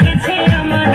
গেছে আমার